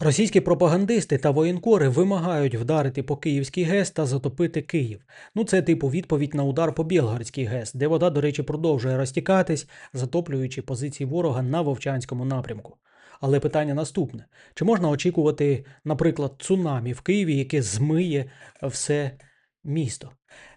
Російські пропагандисти та воєнкори вимагають вдарити по Київській ГЕС та затопити Київ. Ну, це типу відповідь на удар по Білгородській ГЕС, де вода, до речі, продовжує розтікатись, затоплюючи позиції ворога на Вовчанському напрямку. Але питання наступне: чи можна очікувати, наприклад, цунамі в Києві, яке змиє все місто?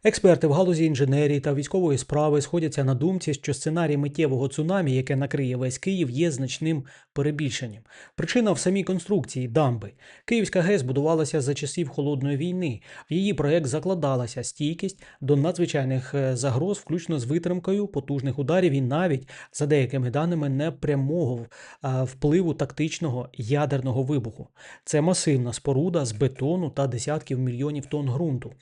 Експерти в галузі інженерії та військової справи сходяться на думці, що сценарій миттєвого цунамі, яке накриє весь Київ, є значним перебільшенням. Причина в самій конструкції дамби. Київська ГЕС будувалася за часів холодної війни. В її проект закладалася стійкість до надзвичайних е, загроз, включно з витримкою потужних ударів і навіть за деякими даними непрямого е, впливу тактичного ядерного вибуху. Це масивна споруда з бетону та десятків мільйонів тонн ґрунту.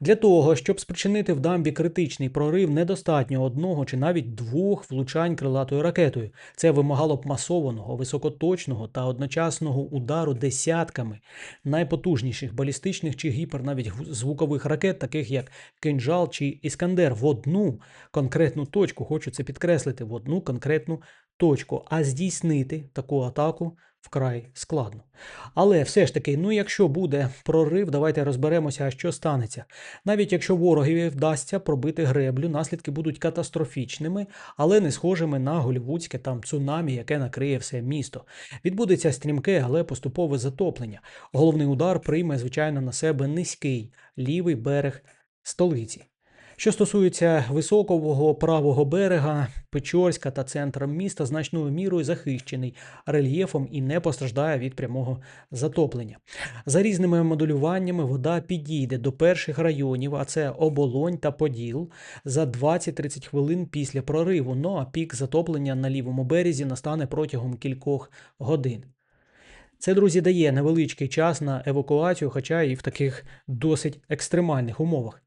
Для того, щоб спричинити в дамбі критичний прорив, недостатньо одного чи навіть двох влучань крилатою ракетою. Це вимагало б масованого, високоточного та одночасного удару десятками найпотужніших балістичних чи гіпер навіть звукових ракет, таких як Кинжал чи Іскандер, в одну конкретну точку. Хочу це підкреслити, в одну конкретну точку. А здійснити таку атаку вкрай складно. Але все ж таки, ну якщо буде прорив, давайте розберемося, що станеться. Навіть якщо ворогові вдасться пробити греблю, наслідки будуть катастрофічними, але не схожими на голівудське там цунамі, яке накриє все місто. Відбудеться стрімке, але поступове затоплення. Головний удар прийме, звичайно, на себе низький лівий берег столиці. Що стосується високого правого берега, Печорська та центр міста значною мірою захищений рельєфом і не постраждає від прямого затоплення. За різними моделюваннями вода підійде до перших районів, а це оболонь та поділ, за 20-30 хвилин після прориву. Ну а пік затоплення на лівому березі настане протягом кількох годин. Це, друзі, дає невеличкий час на евакуацію, хоча і в таких досить екстремальних умовах.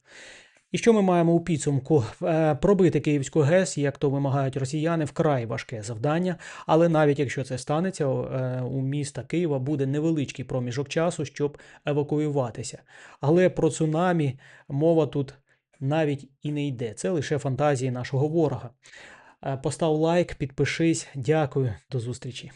І що ми маємо у підсумку? Е, Пробити Київську ГЕС, як то вимагають росіяни, вкрай важке завдання. Але навіть якщо це станеться, е, у міста Києва буде невеличкий проміжок часу, щоб евакуюватися. Але про цунамі мова тут навіть і не йде. Це лише фантазії нашого ворога. Е, Постав лайк, підпишись. Дякую, до зустрічі.